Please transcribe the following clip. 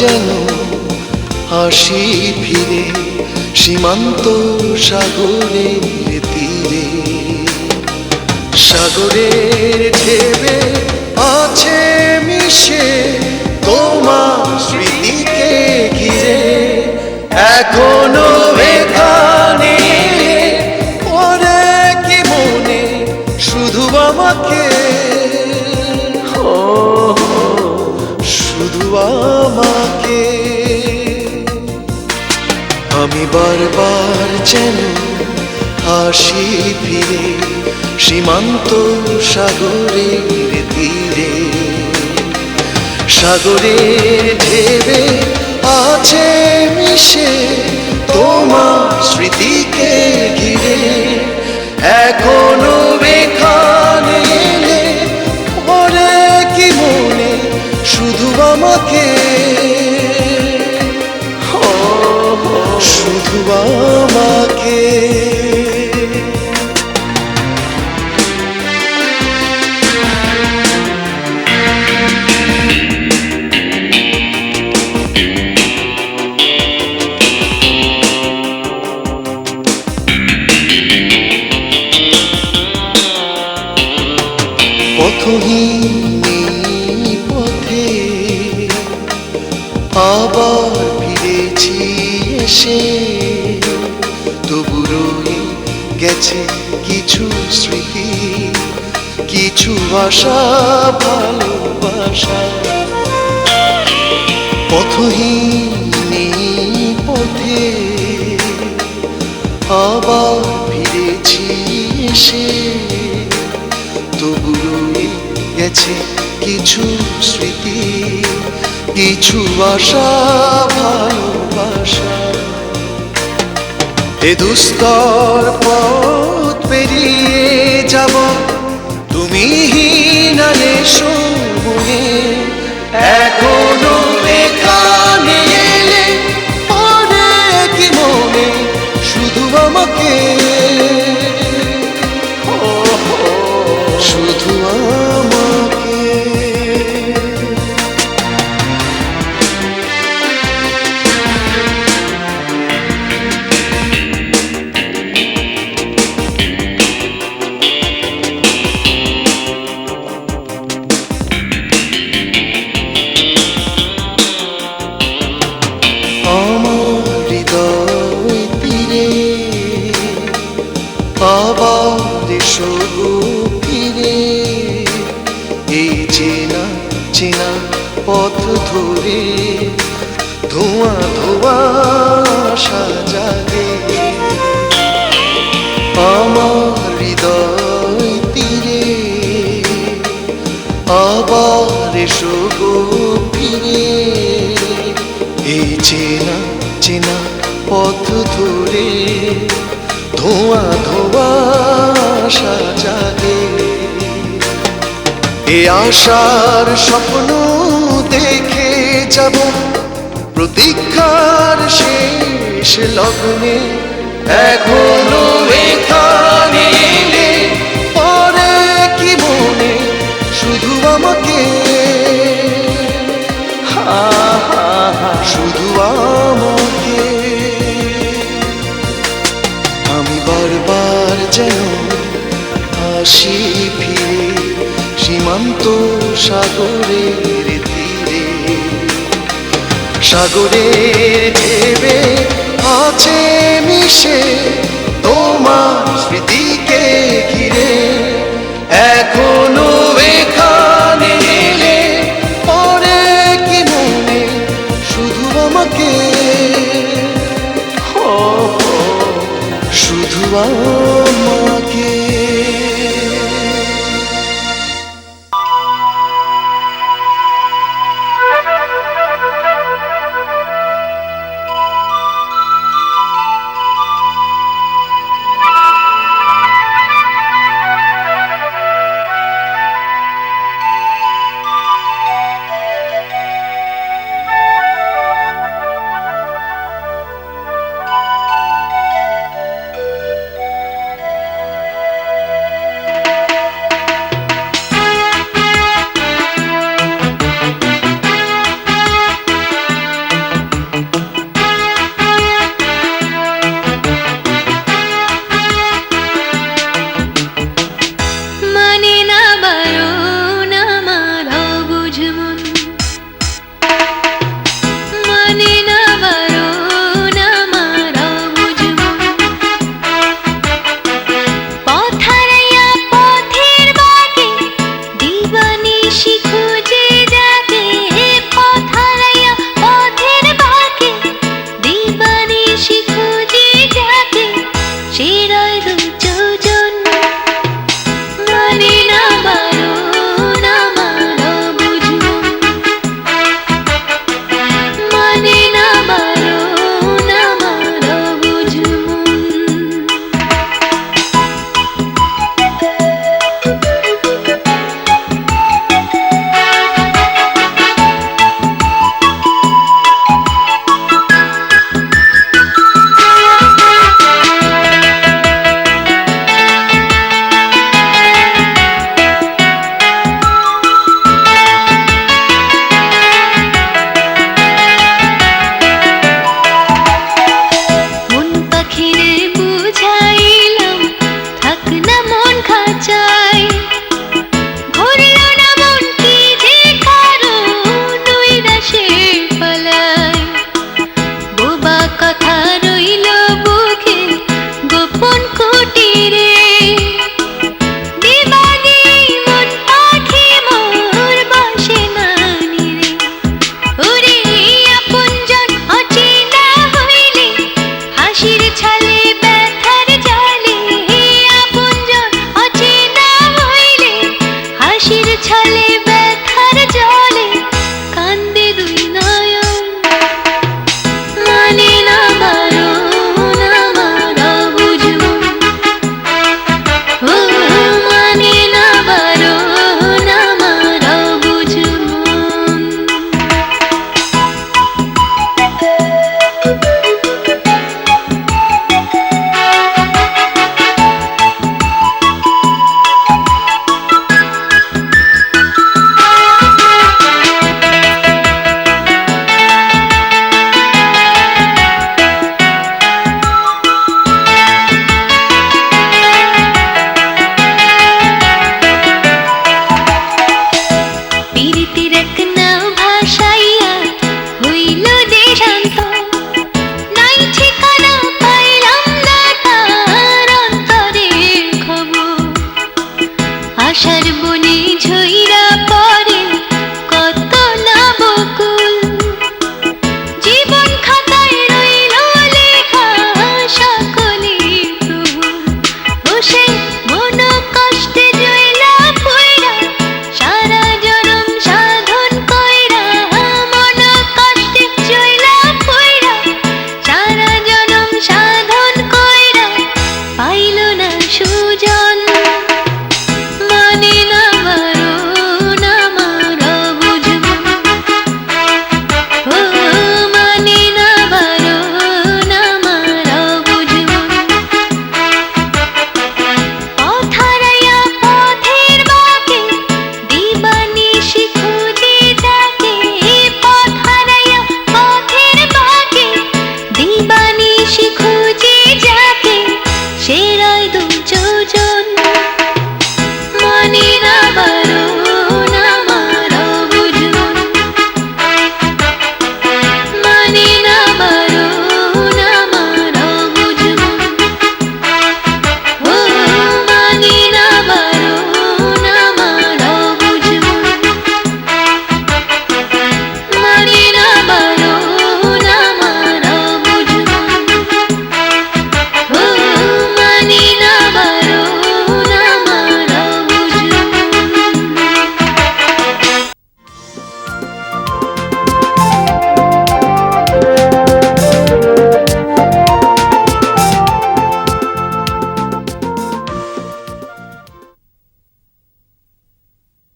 যেন হাসি ফিরে সীমান্ত সাগরের তীরে। সাগরের ঢেবে আছে মিশে তোমার সাগরের তীরে, সাগরের ঢেবে আছে মিশে তোমার স্মৃতিকে ঘিরে। এখনও এখানে এলে কি মনে শুধু আমাকে? শুধু আমাকে। পথহীন পথে আবার ফিরেছি এসে। তবু রয়ে গেছে কিছু স্মৃতি, কিছু আশা, ভালোবাসা। পথহীন পথে আবার ফিরেছি এসে। গেছে কিছু স্মৃতি, কিছু আশা, ভালোবাসা। এ দুস্তর পথ পেরিয়ে যাব, তুমি হিনালে এখনও এখানে চেনা পথ ধরে ধোঁয়া ধোঁয়া সাজাগে আমার হৃদয় তীরে আবার এসো গো ফিরে। এই চেনা চেনা পথ ধরে ধোঁয়া ধোঁয়া সাজাগে এ আশার স্বপ্ন দেখে যাব। প্রতীক্ষার শেষ লগ্নে এখনও এখানে এলে পরে কি মনে? শুধু আমাকে। শুধু আমাকে। আমি বারবার যেন আসি অশান্ত সাগরের তীরে। সাগরের ঢেবে আছে মিশে তোমার স্মৃতিকে ঘিরে। এখন